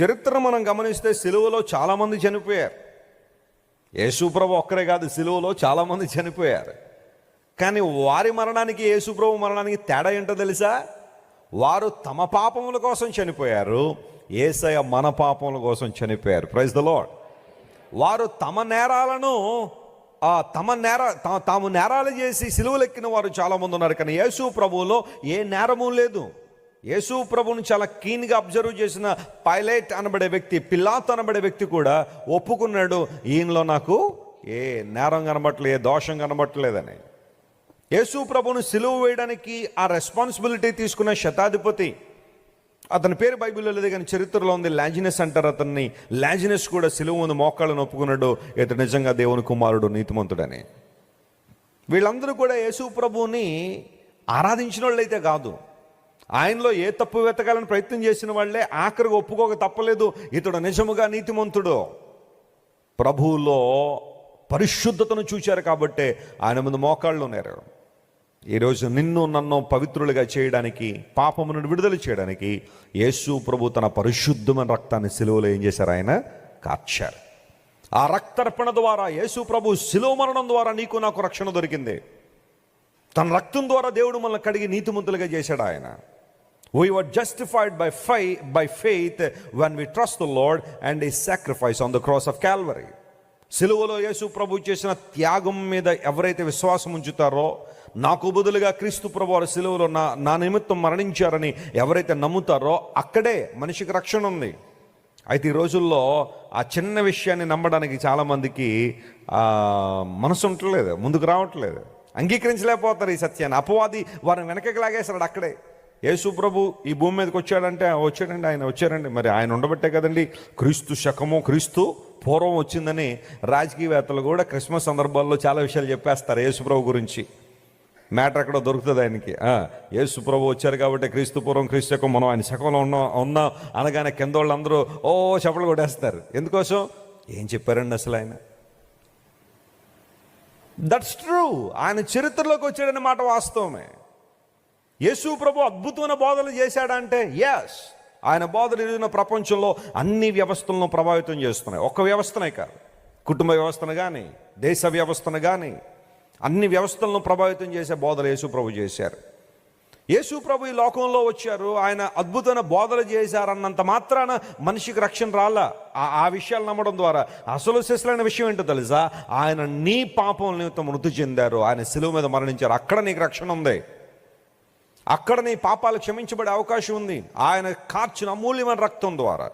చరిత్ర మనం గమనిస్తే సిలువలో చాలామంది చనిపోయారు. యేసుప్రభు ఒక్కరే కాదు సిలువలో చాలామంది చనిపోయారు. కానీ వారి మరణానికి యేసుప్రభు మరణానికి తేడా ఏంటో తెలుసా? వారు తమ పాపముల కోసం చనిపోయారు ఏసయ మన పాపముల కోసం చనిపోయారు. ప్రైజ్ ద లాడ్ వారు తమ నేరాలను తమ నేర తాము నేరాలు చేసి సిలువలెక్కిన వారు చాలామంది ఉన్నారు. కానీ యేసు ప్రభువులో ఏ నేరము లేదు. యేసు ప్రభువుని చాలా కీన్గా అబ్జర్వ్ చేసిన పైలట్ అనబడే వ్యక్తి పిల్లాత్ అనబడే వ్యక్తి కూడా ఒప్పుకున్నాడు ఈయనలో నాకు ఏ నేరం కనబట్టలేదు ఏ దోషం కనబట్టలేదని యేసు ప్రభును సిలువ వేయడానికి ఆ రెస్పాన్సిబిలిటీ తీసుకున్న శతాధిపతి అతని పేరు బైబిల్లో లేదు కానీ చరిత్రలో ఉంది లాజినెస్ అంటారు అతన్ని. లాజినెస్ కూడా సిలువ ముందు మోకాళ్ళను ఒప్పుకున్నాడు ఇతడు నిజంగా దేవుని కుమారుడు నీతిమంతుడని. వీళ్ళందరూ కూడా యేసు ప్రభువుని ఆరాధించిన వాళ్ళైతే కాదు ఆయనలో ఏ తప్పు వెతకాలని ప్రయత్నం చేసిన వాళ్ళే ఆఖరికి ఒప్పుకోక తప్పలేదు. ఇతడు నిజముగా నీతిమంతుడు. ప్రభువులో పరిశుద్ధతను చూశారు కాబట్టే ఆయన ముందు మోకాళ్ళు ఉన్నారు ఈరోజు నిన్ను నన్ను పవిత్రులుగా చేయడానికి పాపము నుండి విడుదల చేయడానికి యేసు ప్రభు తన పరిశుద్ధమైన రక్తాన్ని సిలువలో ఏం చేశారు? ఆయన కార్చారు. ఆ రక్తర్పణ ద్వారా యేసు ప్రభు శిలువ మరణం ద్వారా నీకు నాకు రక్షణ దొరికింది. తన రక్తం ద్వారా దేవుడు మనల్ని కడిగి నీతిమంతులుగా చేశాడు ఆయన. We were justified by phi by faith when we trust the Lord and ఈ sacrifice on the cross of Calvary సిలువలో యేసు ప్రభు చేసిన త్యాగం మీద ఎవరైతే విశ్వాసం ఉంచుతారో నాకు బదులుగా క్రీస్తు ప్రభు వారు సిలువలో నా నా నిమిత్తం మరణించారని ఎవరైతే నమ్ముతారో అక్కడే మనిషికి రక్షణ ఉంది. అయితే ఈ రోజుల్లో ఆ చిన్న విషయాన్ని నమ్మడానికి చాలామందికి మనసు ఉండట్లేదు ముందుకు రావట్లేదు. అంగీకరించలేకపోతారు ఈ సత్యాన్ని. అపవాది వారిని వెనకకి లాగేశాడు అక్కడే. యేసు ప్రభు ఈ భూమి మీదకి వచ్చాడంటే "ఆ, వచ్చాడండి ఆయన వచ్చారండి. మరి ఆయన ఉండబట్టే కదండి. క్రీస్తు శకము క్రీస్తు పూర్వం వచ్చిందని రాజకీయవేత్తలు కూడా క్రిస్మస్ సందర్భాల్లో చాలా విషయాలు చెప్పేస్తారు యేసు ప్రభు గురించి. మ్యాటర్ అక్కడ దొరుకుతుంది ఆయనకి. ఆ, యేసు ప్రభు వచ్చారు కాబట్టి క్రీస్తు పూర్వం క్రీస్తు శకం మనం ఆయన శకంలో ఉన్నాం ఉన్నాం అనగానే కింద వాళ్ళందరూ ఓ చెప్పలు కొట్టేస్తారు. ఎందుకోసం? ఏం చెప్పారండి అసలు ఆయన? దట్స్ ట్రూ ఆయన చరిత్రలోకి వచ్చాడనే మాట వాస్తవమే. యేసు ప్రభు అద్భుతమైన బోధలు చేశాడంటే ఎస్ ఆయన బోధలు ఈరోజున ప్రపంచంలో అన్ని వ్యవస్థలను ప్రభావితం చేస్తున్నాయి. ఒక్క వ్యవస్థనే కాదు. కుటుంబ వ్యవస్థను కానీ దేశ వ్యవస్థను కానీ అన్ని వ్యవస్థలను ప్రభావితం చేసే బోధలు యేసు ప్రభు చేశారు. యేసు ప్రభు ఈ లోకంలో వచ్చారు. ఆయన అద్భుతమైన బోధలు చేశారన్నంత మాత్రాన మనిషికి రక్షణ రాలా. ఆ ఆ విషయాలు నమ్మడం ద్వారా. అసలు శిశులైన విషయం ఏంటో తెలుసా? ఆయన నీ పాపం నిమిత్తం మృతి చెందారు. ఆయన శిలువ మీద మరణించారు. అక్కడ నీకు రక్షణ ఉంది. అక్కడ నీ పాపాలు క్షమించబడే అవకాశం ఉంది. ఆయన కార్చిన అమూల్యమైన రక్తం ద్వారా.